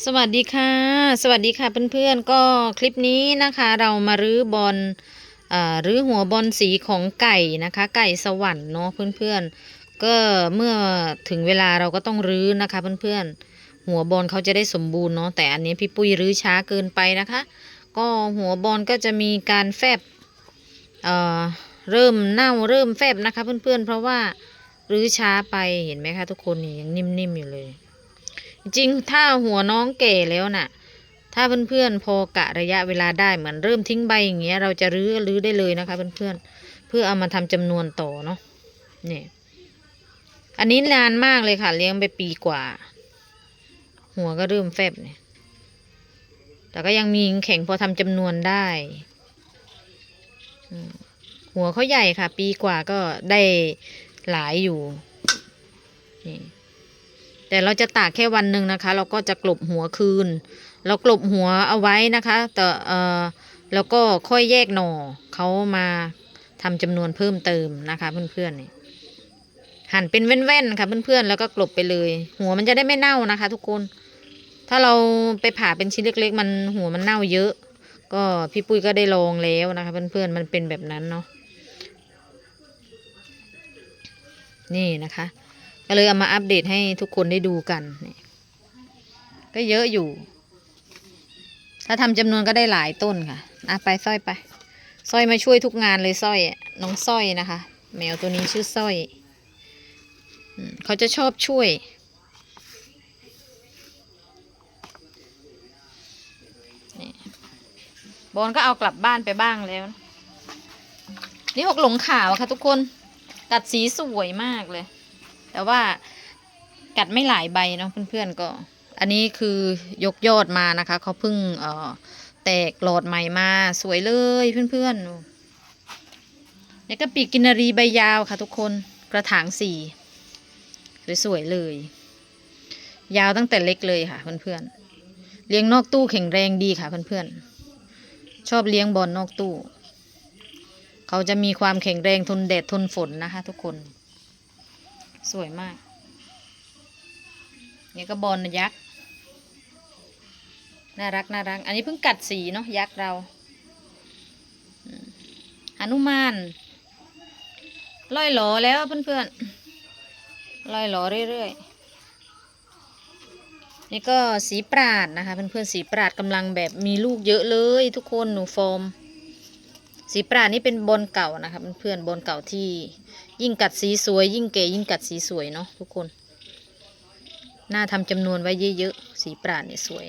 สวัสดีค่ะ สวัสดีค่ะเพื่อนๆ ก็คลิปนี้นะคะเรามารื้อบอลเอ่อรื้อหัวบอลสีของไก่นะคะ ไก่สวรรค์เนาะเพื่อนๆ ก็เมื่อถึงเวลาเราก็ต้องรื้อนะคะเพื่อนๆ หัวบอลเขาจะได้สมบูรณ์เนาะแต่อันนี้พี่ปุ้ยรื้อช้าเกินไปนะคะ ก็หัวบอลก็จะมีการแฟบเอ่อเริ่มเน่าเริ่มแฟบนะคะเพื่อนๆ เพราะว่ารื้อช้าไปเห็นไหมคะทุกคนนี่ยังนิ่มๆอยู่เลย จริงถ้าหัวน้องแก่แล้วน่ะ ถ้าเพื่อนๆพอกะระยะเวลาได้เหมือนเริ่มทิ้งใบอย่างเงี้ย เราจะรื้อรื้อได้เลยนะคะ เพื่อนๆเพื่อเอามาทำจำนวนต่อเนาะเนี่ยอันนี้นานมากเลยค่ะ เลี้ยงไปปีกว่า หัวก็เริ่มแฟบเนี่ย แต่ก็ยังมีแข็งพอทำจำนวนได้หัวเขาใหญ่ค่ะ ปีกว่าก็ได้หลายอยู่นี่ แต่เราจะตากแค่วันหนึ่งนะคะ เราก็จะกลบหัวคืน เรากลบหัวเอาไว้นะคะแต่เออแล้วก็ค่อยแยกหน่อเขามาทำจำนวนเพิ่มเติมนะคะ เพื่อนๆนี่หั่นเป็นแว่นๆค่ะเพื่อนๆแล้วก็กลบไปเลย หัวมันจะได้ไม่เน่านะคะ ทุกคน ถ้าเราไปผ่าเป็นชิ้นเล็ก ๆ มันหัวมันเน่าเยอะ ก็พี่ปุ้ยก็ได้ลองแล้วนะคะ เพื่อนๆมันเป็นแบบนั้นเนาะนี่นะคะ ก็เลยเอามาอัปเดตให้ทุกคนได้ดูกัน ก็เยอะอยู่ ถ้าทำจำนวนก็ได้หลายต้นค่ะอะไปสร้อยไปสร้อยมาช่วยทุกงานเลยสร้อยน้องสร้อยนะคะ แมวตัวนี้ชื่อสร้อยเขาจะชอบช่วย บอลก็เอากลับบ้านไปบ้างแล้วนะนี่หกหลงขาวค่ะทุกคน กัดสีสวยมากเลย แต่ว่ากัดไม่หลายใบเนาะเพื่อนๆก็ อันนี้คือยกยอดมานะคะเขาเพิ่งเอ่อแตกหลอดใหม่มาสวยเลยเพื่อนๆเนี่ยก็ปีกกินารีใบยาวค่ะทุกคนกระถางสี่สวยๆเลย ยาวตั้งแต่เล็กเลยค่ะเพื่อนๆเลี้ยงนอกตู้แข็งแรงดีค่ะเพื่อนๆชอบเลี้ยงบอลนอกตู้ เขาจะมีความแข็งแรงทนแดดทนฝนนะคะ ทุกคน สวยมากนี่ก็บอลยักษ์ น่ารักน่ารัก อันนี้เพิ่งกัดสีเนาะยักษ์เราอืมหนุมานล่อยหลอแล้วเพื่อนๆล่อยหลอเรื่อยๆ นี่ก็สีปราดนะคะเพื่อนๆสีปราดกำลังแบบมีลูกเยอะเลยทุกคนหนูโฟม สีปราดนี่เป็นบอลเก่านะคะเพื่อนบอลเก่าที่ยิ่งกัดสีสวย ยิ่งเก๋ยิ่งกัดสีสวยเนาะทุกคน น่าทำจำนวนไว้เยอะๆสีปราดเนี่ยสวย